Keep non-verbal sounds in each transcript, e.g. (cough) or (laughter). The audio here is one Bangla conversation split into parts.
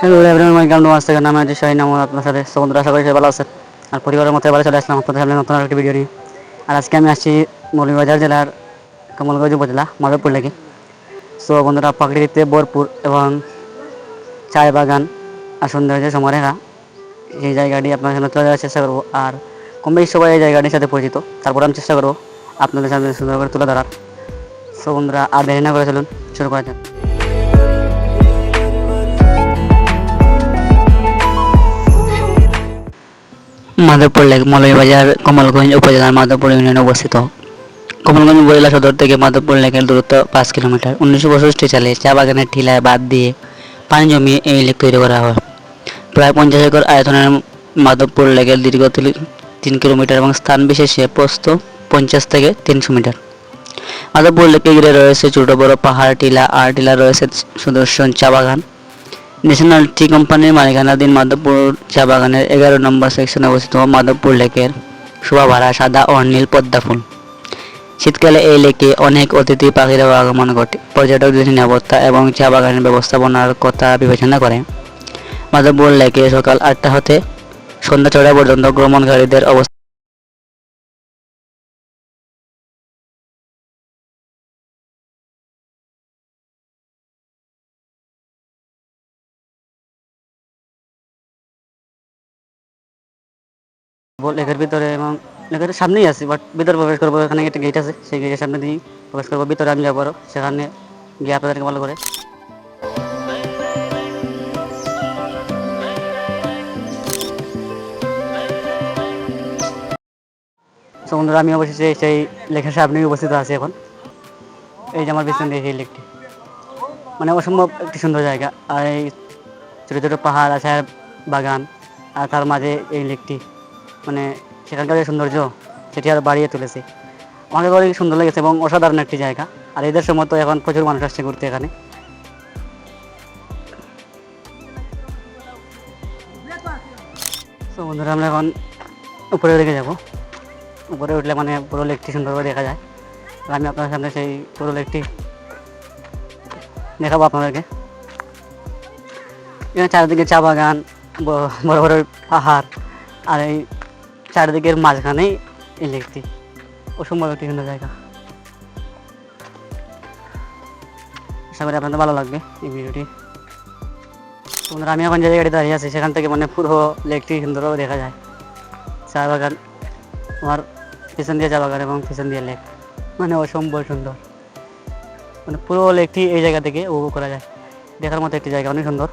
হ্যালো এভরিওয়ান ওয়েলকাম টু মাস থেকে নাম আছে শাহিন আমার আপনার সাথে সমুদ্র আশা করি সবাই ভালো আছেন। আর পরিবারের মতো এবারে চলে আসলাম আপনাদের সামনে নতুন একটি ভিডিও নিয়ে। আর আজকে আমি আসছি মৌলভীবাজার জেলার কমলগঞ্জ উপজেলা, মাধবপুর লেগে সো বন্ধুরা, প্রকৃতিতে ভরপুর এবং চায় বাগান আর সৌন্দর্য সমারেখা এই জায়গাটি আপনার সামনে তুলে ধরার চেষ্টা করব। আর কম বেশি সবাই এই জায়গাটির সাথে পরিচিত। তারপর আমি চেষ্টা করব আপনাদের সামনে সুন্দর করে তুলে ধরার। সো বন্ধুরা, আর দেরি না করে চলুন, শুরু করা যাক। মাধবপুর লেক মৌলভীবাজার কমলগঞ্জ উপজেলার মাধবপুর ইউনিয়নে অবস্থিত। কমলগঞ্জ উপজেলা সদর থেকে মাধবপুর লেকের দূরত্ব পাঁচ কিলোমিটার। উনিশশো পঁয়ষট্টি সালে চা বাগানের ঠিলায় বাদ দিয়ে পানি জমিয়ে এই লেক তৈরি করা হয়। প্রায় পঞ্চাশ একর আয়তনের মাধবপুর লেকের দীর্ঘ তিন- কিলোমিটার এবং স্থান বিশেষে প্রস্থ পঞ্চাশ থেকে তিনশো মিটার। মাধবপুর লেকে ঘিরে রয়েছে ছোট বড় পাহাড় টিলা, আর টিলা রয়েছে সুদর্শন চা বাগান। ন্যাশনাল টি কোম্পানির মালিকানাধীন মাধবপুর চা বাগানের এগারো নম্বর সেকশনে অবস্থিত মাধবপুর লেকের শোভাভরা সাদা ও নীল পদ্মা ফুল শীতকালে এই লেকে অনেক অতিথি পাখিরাও আগমন ঘটে। পর্যটকদের নিরাপত্তা এবং চা বাগানের ব্যবস্থাপনার কথা বিবেচনা করে। মাধবপুর লেকে সকাল আটটা হতে সন্ধ্যা ছটা পর্যন্ত ভ্রমণকারীদের অবস্থা লেকের ভিতরে এবং লেকের সামনেই আছি বাট ভিতরে প্রবেশ করব, এখানে একটা গেট আছে, সেই গেটের সামনে দিয়ে প্রবেশ করব, ভিতরে আমি যাব সেখানে গিয়ে আপনাদেরকে ভালো করে। বন্ধুরা, আমি অবশ্যই সেই- লেখার সামনেই উপস্থিত আছি এখন। এই যে আমার পিছন সেই লেকটি। মানে অসম্ভব একটি সুন্দর জায়গা, আর এই ছোটো ছোটো পাহাড় আছে বাগান, আর তার মাঝে এই লেকটি। মানে সেখানকার যে সৌন্দর্য, সেটি আরও বাড়িয়ে তুলেছে। আমাকে অনেক সুন্দর লেগেছে এবং অসাধারণ একটি জায়গা। আর এদের সময় তো এখন প্রচুর মানুষ আসছে ঘুরতে এখানে। তো বন্ধুরা, আমরা এখন উপরে দিকে যাব। উপরে উঠলে মানে পুরো লেকটি সুন্দরভাবে দেখা যায়। আর আমি আপনার সামনে সেই পুরো লেকটি দেখাবো আপনাদেরকে। এখানে চারিদিকে চা বাগান বড় বড় পাহাড়, আর এই চারিদিকের মাঝখানে ইলেকট্রিক লেকটি অসম্ভব একটি সুন্দর জায়গা। আশা করি আপনাদের ভালো লাগবে এই ভিডিওটি। বন্ধুরা, আমি এখন যে জায়গাটি দাঁড়িয়ে আছি সেখান থেকে মানে পুরো লেকটি সুন্দরভাবে দেখা যায়। চা বাগান আমার পিছন দিয়ে চা বাগান এবং পিছন দিয়ে লেক মানে অসম্ভব সুন্দর। মানে পুরো লেকটি এই জায়গা থেকে উপভোগ করা যায়। দেখার মতো একটি জায়গা অনেক সুন্দর।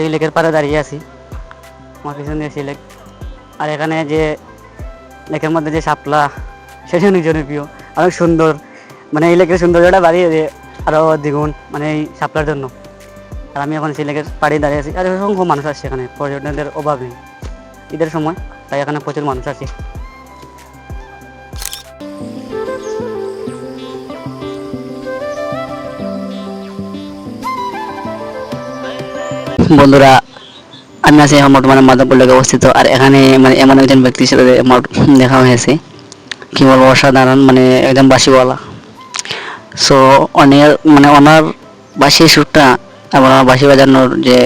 সেই লেকের পাড়ে দাঁড়িয়ে আছি। আমার পিছন সেই লেক। আর এখানে যে লেকের মধ্যে যে সাপলা সেটা অনেক জনপ্রিয়, অনেক সুন্দর। মানে এই লেকের সৌন্দর্যটা বাড়িয়ে দিয়ে আরও দ্বিগুণ মানে এই সাপলার জন্য। আর আমি এখন সেই লেকের পাড়ে দাঁড়িয়ে আছি। আর অসংখ্য মানুষ আসছে এখানে। পর্যটকদের অভাব নেই। ঈদের সময় তাই এখানে প্রচুর মানুষ আসে। বন্ধুরা, আমি আছি এখন মানে মাধবপুর লেগে অবস্থিত, আর এখানে মানে এমন একজন ব্যক্তির সাথে আমার দেখা হয়েছে। কি বলব, অসাধারণ মানে একদম বাসিওয়ালা সো অনেক মানে ওনার বাসি সুরটা এবং আমার বাসি বাজানোর যে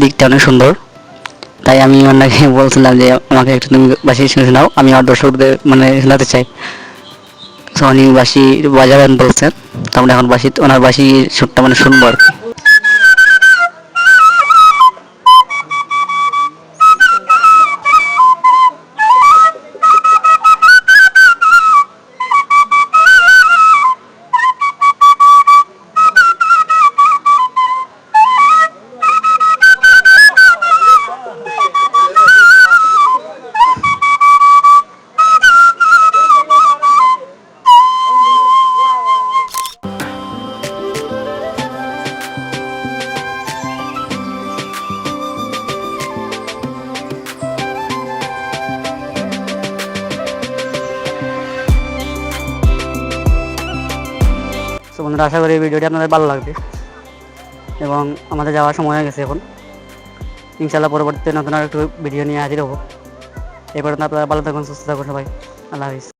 দিকটা অনেক সুন্দর। তাই আমি ওনাকে (laughs) বলছিলাম যে, আমাকে একটু তুমি বাসি শুনে শোনাও আমি আমার দর্শকদের মানে শোনাতে চাই। তো উনি বাসি বাজাবেন বলছেন। তো আমরা এখন বাসি ওনার বাসি সুরটা মানে শুনব আর কি। বন্ধুরা আশা করি ভিডিওটি আপনাদের ভালো লাগবে। এবং আমাদের যাওয়ার সময় হয়ে গেছে এখন। ইনশাল্লাহ পরবর্তীতে নতুন আর একটু ভিডিও নিয়ে হাজির হব। এরপর আপনারা ভালো থাকুন, সুস্থ থাকুন সবাই। আল্লাহ হাফিজ।